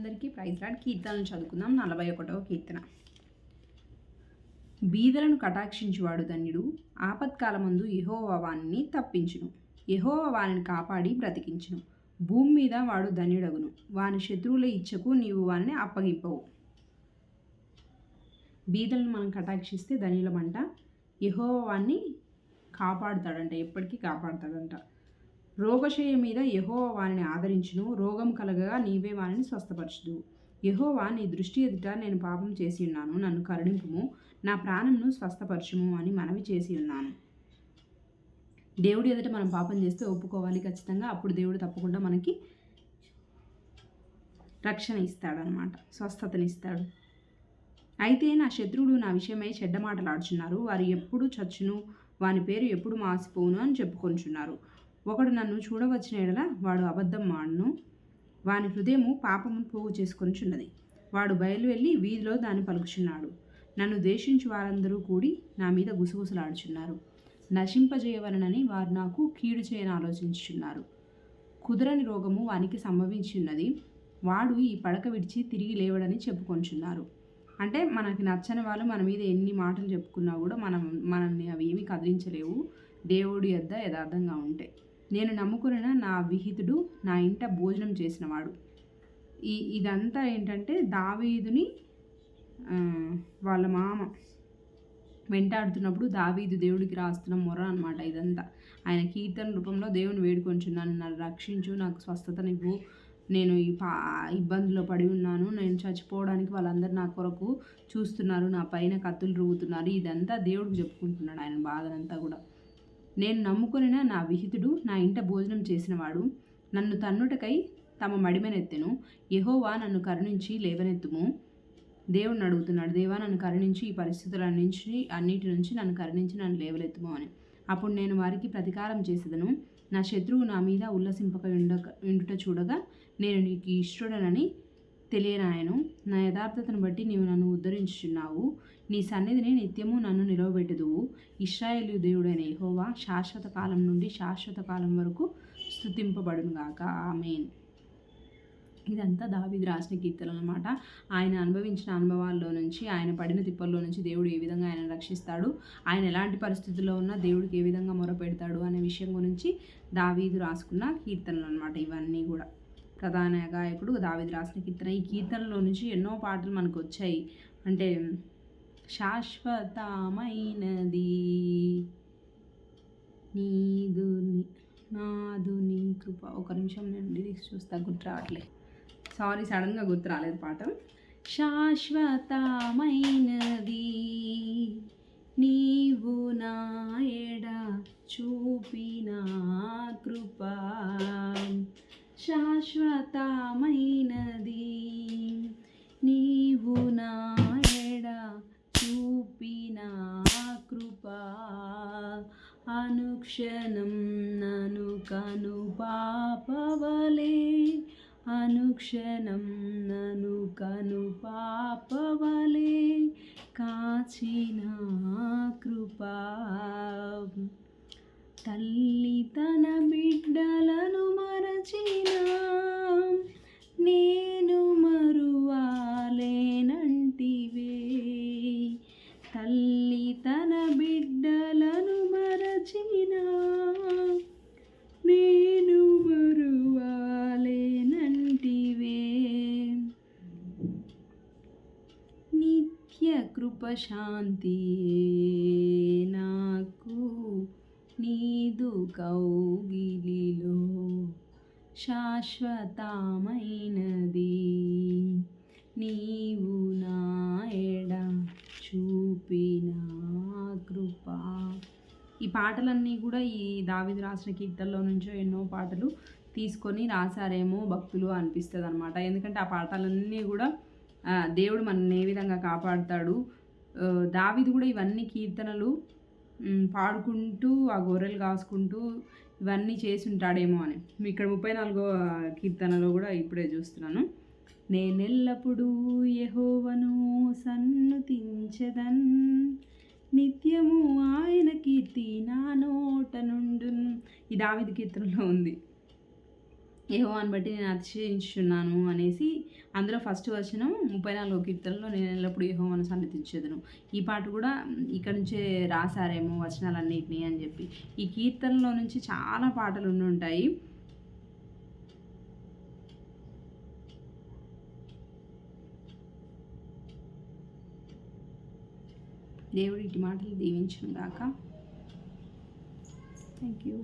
అందరికీ praise lord. కీర్తనలు చదువుకుందాం. నలభై ఒకటవ కీర్తన. బీదలను కటాక్షించువాడు ధన్యుడు. ఆపత్కాలమందు యహోవాణ్ణి తప్పించును. యహోవ వారిని కాపాడి బ్రతికించును. భూమి మీద వాడు ధన్యుడగును. వాని శత్రువుల ఇచ్చకు నీవు వారిని అప్పగింపవు. బీదలను మనం కటాక్షిస్తే ధన్యులమంట. యెహోవా కాపాడుతాడంట. ఎప్పటికీ కాపాడుతాడంట. రోగశయ మీద యహోవా వారిని ఆదరించును. రోగం కలగగా నీవే వారిని స్వస్థపరచుదు యహోవా నీ దృష్టి ఎదుట నేను పాపం చేసి ఉన్నాను. నన్ను కరుణింపుము. నా ప్రాణంను స్వస్థపరచుము అని మనవి చేసి ఉన్నాను. దేవుడి ఎదుట మనం పాపం చేస్తే ఒప్పుకోవాలి ఖచ్చితంగా. అప్పుడు దేవుడు తప్పకుండా మనకి రక్షణ ఇస్తాడనమాట స్వస్థతనిస్తాడు. అయితే నా శత్రువులు నా విషయమై చెడ్డ మాటలాడుచున్నారు వారు ఎప్పుడు చచ్చును? వాని పేరు ఎప్పుడు మాసిపోవును అని చెప్పుకొంచున్నారు. ఒకడు నన్ను చూడవచ్చిన ఎడల వాడు అబద్ధం మాడును వాని హృదయము పాపమును పోగు చేసుకొనిచున్నది. వాడు బయలు వెళ్ళి వీధిలో దాన్ని పలుకుచున్నాడు. నన్ను దేశించి వారందరూ కూడి నా మీద గుసగుసలాడుచున్నారు. నశింపజేయవలనని వారు నాకు కీడు చేయని ఆలోచించుచున్నారు. కుదరని రోగము వానికి సంభవించున్నది. వాడు ఈ పడక విడిచి తిరిగి లేవడని చెప్పుకొంచున్నారు అంటే మనకి నచ్చని వాళ్ళు మన మీద ఎన్ని మాటలు చెప్పుకున్నా కూడా మనం మనల్ని అవి ఏమీ కదిలించలేవు. దేవుడి యొద్ద యథార్థంగా ఉంటాయి నేను నమ్ముకున్న నా విహితుడు నా ఇంట భోజనం చేసినవాడు. ఈ ఇదంతా ఏంటంటే దావీదుని వాళ్ళ మామ వెంటాడుతున్నప్పుడు దావీదు దేవుడికి రాస్తున్న మొర అనమాట ఇదంతా. ఆయన కీర్తన రూపంలో దేవుని వేడుకొంచున్నాను నన్ను రక్షించు నాకు స్వస్థతనివ్వు నేను ఈ పా ఇబ్బందుల్లో పడి ఉన్నాను. నేను చచ్చిపోవడానికి వాళ్ళందరూ నా కొరకు చూస్తున్నారు. నా పైన కత్తులు రుగుతున్నారు. ఇదంతా దేవుడికి చెప్పుకుంటున్నాడు ఆయన బాధనంతా కూడా. నేను నమ్ముకునిన నా విహితుడు నా ఇంట భోజనం చేసినవాడు. నన్ను తన్నుటకై తమ మడిమెనెత్తెను. యహోవా నన్ను కరుణించి లేవనెత్తుము. దేవుడిని అడుగుతున్నాడు దేవా నన్ను కరుణించి ఈ పరిస్థితుల నుంచి అన్నిటి నుంచి నన్ను కరుణించి నన్ను లేవలెత్తుము అని. అప్పుడు నేను వారికి ప్రతీకారం చేసేదను. నా శత్రువు నా మీద ఉల్లసింపక ఉండక ఉండుట చూడగా నేను నీకు ఇష్టడనని తెలియనాయను. నా యథార్థతను బట్టి నీవు నన్ను ఉద్ధరించుచున్నావు. నీ సన్నిధిని నిత్యము నన్ను నిలవబెట్టుదువు. ఇస్రాయేలు దేవుడైన ఎహోవా శాశ్వత కాలం నుండి శాశ్వత కాలం వరకు స్థుతింపబడునుగాక ఆమెన్. ఇదంతా దావిది రాసిన కీర్తనలు అనమాట ఆయన అనుభవించిన అనుభవాల్లో నుంచి ఆయన పడిన తిప్పల్లో నుంచి దేవుడు ఏ విధంగా ఆయన రక్షిస్తాడు? ఆయన ఎలాంటి పరిస్థితుల్లో ఉన్నా దేవుడికి ఏ విధంగా మొరపెడతాడు అనే విషయం గురించి దావీదు రాసుకున్న కీర్తనలు అనమాట ఇవన్నీ కూడా ప్రధాన గాయకుడు దావీదు రాసిన కీర్తన. ఈ కీర్తనలో నుంచి ఎన్నో పాటలు మనకు వచ్చాయి. అంటే శాశ్వతమైనది. నీదు ని- నాదు నీ కృప. ఒక నిమిషం నేను లిరిక్స్ చూస్తా గుర్తు రావట్లే. సారీ సడన్గా గుర్తు రాలేదు పాట శాశ్వతమైనది. నీవు నా ఎడ చూపిన కృప. శాశ్వతమైనది. నీవు నా ఎడ చూపిన కృప అనుక్షణం నను కను పాపవలే. అనుక్షణం నను కను పాపవలే. కాచి ఉపశాంతియే నాకు నీదు కౌగిలిలో శాశ్వతమైనది. నీవు నా ఎడ చూపిన కృప. ఈ పాటలన్నీ కూడా ఈ దావిది రాసిన కీర్తనలో నుంచో ఎన్నో పాటలు తీసుకొని రాశారేమో భక్తులు అనిపిస్తుంది అనమాట ఎందుకంటే ఆ పాటలన్నీ కూడా దేవుడు మనల్ని ఏ విధంగా కాపాడుతాడు దావిది కూడా ఇవన్నీ కీర్తనలు పాడుకుంటూ ఆ గొర్రెలు కాసుకుంటూ ఇవన్నీ చేసి ఉంటాడేమో అని ఇక్కడ ముప్పై నాలుగో కీర్తనలో కూడా ఇప్పుడే చూస్తున్నాను. నేనెల్లప్పుడూ యెహోవను సన్నుతించదన్ నిత్యము ఆయన కీర్తి నా నోట నుండు ఈ దావిది కీర్తనలో ఉంది. యహోవాన్ని బట్టి నేను అతిశయించున్నాను అనేసి అందులో ఫస్ట్ వచనం ముప్పై నాలుగో కీర్తనలో నేను ఎల్లప్పుడూ యెహోవాను సన్నతించేదను ఈ పాట కూడా ఇక్కడ నుంచే రాశారేమో వచనాలన్నింటినీ అని చెప్పి. ఈ కీర్తనలో నుంచి చాలా పాటలు ఉండి ఉంటాయి. దేవుడి ఇటు మాటలు దీవించును గాక థ్యాంక్ యూ